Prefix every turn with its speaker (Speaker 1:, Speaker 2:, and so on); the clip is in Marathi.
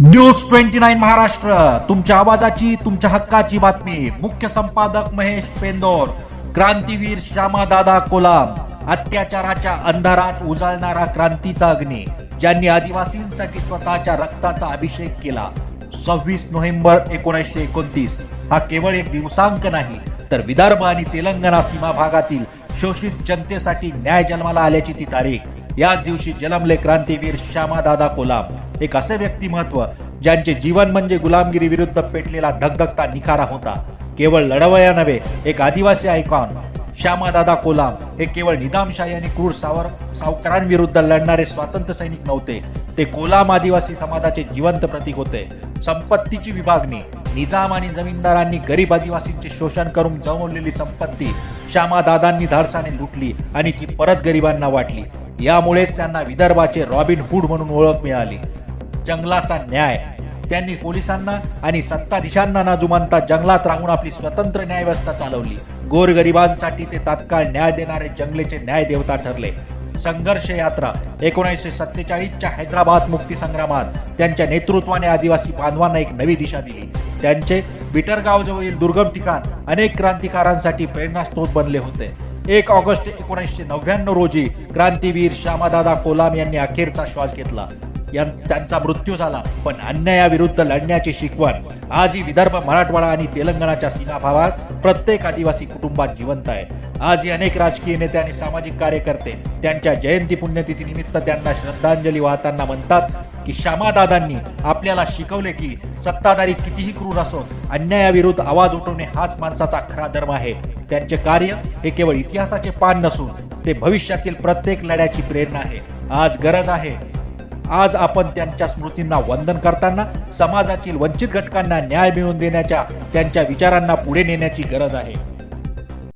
Speaker 1: न्यूज ट्वेंटी नाईन महाराष्ट्र तुमच्या आवाजाची तुमच्या हक्काची बातमी. मुख्य संपादक महेश पेंदोर क्रांतीवीर श्यामादादा कोलाम अत्याचाराच्या अंधारात उजाळणारा क्रांतीचा अग्नी ज्यांनी आदिवासींसाठी स्वतःच्या रक्ताचा अभिषेक केला. सव्वीस नोव्हेंबर एकोणीसशे एकोणतीस हा केवळ एक दिवसांक नाही तर विदर्भ आणि तेलंगणा सीमा भागातील शोषित जनतेसाठी न्याय जन्माला आल्याची ती तारीख. याच दिवशी जन्मले क्रांतीवीर श्यामादादा कोलाम. एक असे व्यक्तिमत्व ज्यांचे जीवन म्हणजे गुलामगिरी विरुद्ध पेटलेला धगधगता निखारा होता. केवळ लढवया नव्हे एक आदिवासी आयकॉन श्यामादादा कोलाम हे केवळ निदामशाही आणि क्रूर सावर सावकारांविरुद्ध लढणारे स्वातंत्र्य सैनिक नव्हते. ते कोलाम आदिवासी समाजाचे जिवंत प्रतीक होते. संपत्तीची विभागणी निजाम आणि जमीनदारांनी गरीब आदिवासींचे शोषण करून जमवलेली संपत्ती श्यामादादांनी धाडसाने लुटली आणि ती परत गरिबांना वाटली. यामुळेच त्यांना विदर्भाचे रॉबिन हुड म्हणून ओळख मिळाली. जंगलाचा न्याय. त्यांनी पोलिसांना आणि सत्ताधीशांना ना जुमानता जंगलात राहून आपली स्वतंत्र न्याय व्यवस्था चालवली. गोरगरिबांसाठी ते तात्काळ न्याय देणारे जंगलेचे न्याय देवता ठरले. संघर्ष यात्रा एकोणीसशे सत्तेचाळीसच्या हैदराबाद मुक्ती संग्रामात त्यांच्या नेतृत्वाने आदिवासी बांधवांना एक नवी दिशा दिली. त्यांचे बिटरगाव जवळील दुर्गम ठिकाण अनेक क्रांतिकारांसाठी प्रेरणास्त्रोत बनले होते. एक ऑगस्ट एकोणीसशे नव्याण्णव रोजी क्रांतीवीर श्यामादादा कोलाम यांनी अखेरचा श्वास घेतला. त्यांचा मृत्यू झाला पण अन्यायाविरुद्ध लढण्याची शिकवण. आजही विदर्भ मराठवाडा आणि तेलंगणाच्या सीमाभावात प्रत्येक आदिवासी कुटुंबात जिवंत आहे. आजही अनेक राजकीय नेते आणि सामाजिक कार्यकर्ते त्यांच्या जयंती पुण्यतिथी निमित्त त्यांना श्रद्धांजली वाहताना म्हणतात की श्यामादादांनी आपल्याला शिकवले की सत्ताधारी कितीही क्रूर असो अन्यायाविरुद्ध आवाज उठवणे हाच माणसाचा खरा धर्म आहे. त्यांचे कार्य हे केवळ इतिहासाचे पान नसून ते भविष्यातील प्रत्येक लढ्याची प्रेरणा आहे. आज गरज आहे. आज आपण त्यांच्या स्मृतींना वंदन करताना समाजातील वंचित घटकांना न्याय मिळवून देण्याच्या त्यांच्या विचारांना पुढे नेण्याची गरज आहे.